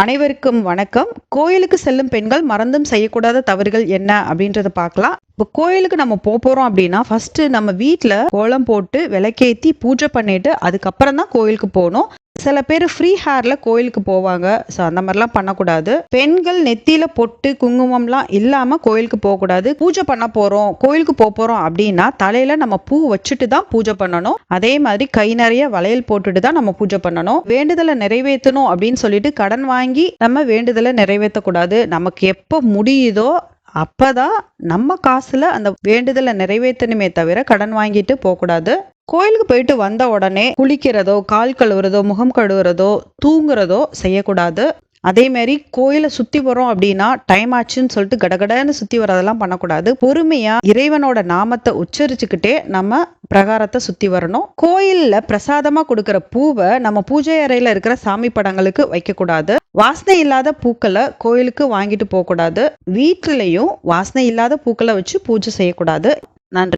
அனைவருக்கும் வணக்கம். கோயிலுக்கு செல்லும் பெண்கள் மறந்தும் செய்யக்கூடாத தவறுகள் என்ன அப்படின்றத பார்க்கலாம். இப்போ கோயிலுக்கு நம்ம போகிறோம் போறோம் அப்படின்னா ஃபஸ்ட்டு நம்ம வீட்டில் கோலம் போட்டு விளக்கேத்தி பூஜை பண்ணிட்டு அதுக்கப்புறம் தான் கோயிலுக்கு போகணும். சில பேர் ஃப்ரீ ஹேரில் கோயிலுக்கு போவாங்க. ஸோ அந்த மாதிரிலாம் பண்ணக்கூடாது. பெண்கள் நெத்தியில் பொட்டு குங்குமம்லாம் இல்லாமல் கோயிலுக்கு போகக்கூடாது. பூஜை பண்ண போகிறோம் கோயிலுக்கு போக போகிறோம் அப்படின்னா தலையில் நம்ம பூ வச்சுட்டு தான் பூஜை பண்ணணும். அதே மாதிரி கை நிறைய வளையல் போட்டுட்டு தான் நம்ம பூஜை பண்ணணும். வேண்டுதலை நிறைவேற்றணும் அப்படின்னு சொல்லிட்டு கடன் வாங்கி நம்ம வேண்டுதலை நிறைவேற்றக்கூடாது. நமக்கு எப்போ முடியுதோ அப்பதான் நம்ம காசில் அந்த வேண்டுதலை நிறைவேற்றணுமே தவிர கடன் வாங்கிட்டு போகக்கூடாது. கோயிலுக்கு போயிட்டு வந்த உடனே குளிக்கிறதோ கால் கழுவுறதோ முகம் கழுவுறதோ தூங்குறதோ செய்யக்கூடாது. அதே மாதிரி கோயிலை சுத்தி வரோம் அப்படின்னா டைம் ஆச்சுன்னு சொல்லிட்டு கடகடன்னு சுத்தி வரதெல்லாம் பண்ணக்கூடாது. பொறுமையா இறைவனோட நாமத்தை உச்சரிச்சுக்கிட்டே நம்ம பிரகாரத்தை சுத்தி வரணும். கோயில்ல பிரசாதமா கொடுக்கிற பூவை நம்ம பூஜை அறையில இருக்கிற சாமி படங்களுக்கு வைக்கக்கூடாது. வாசனை இல்லாத பூக்களை கோயிலுக்கு வாங்கிட்டு போகக்கூடாது. வீட்டிலையும் வாசனை இல்லாத பூக்களை வச்சு பூஜை செய்யக்கூடாது. நன்றி.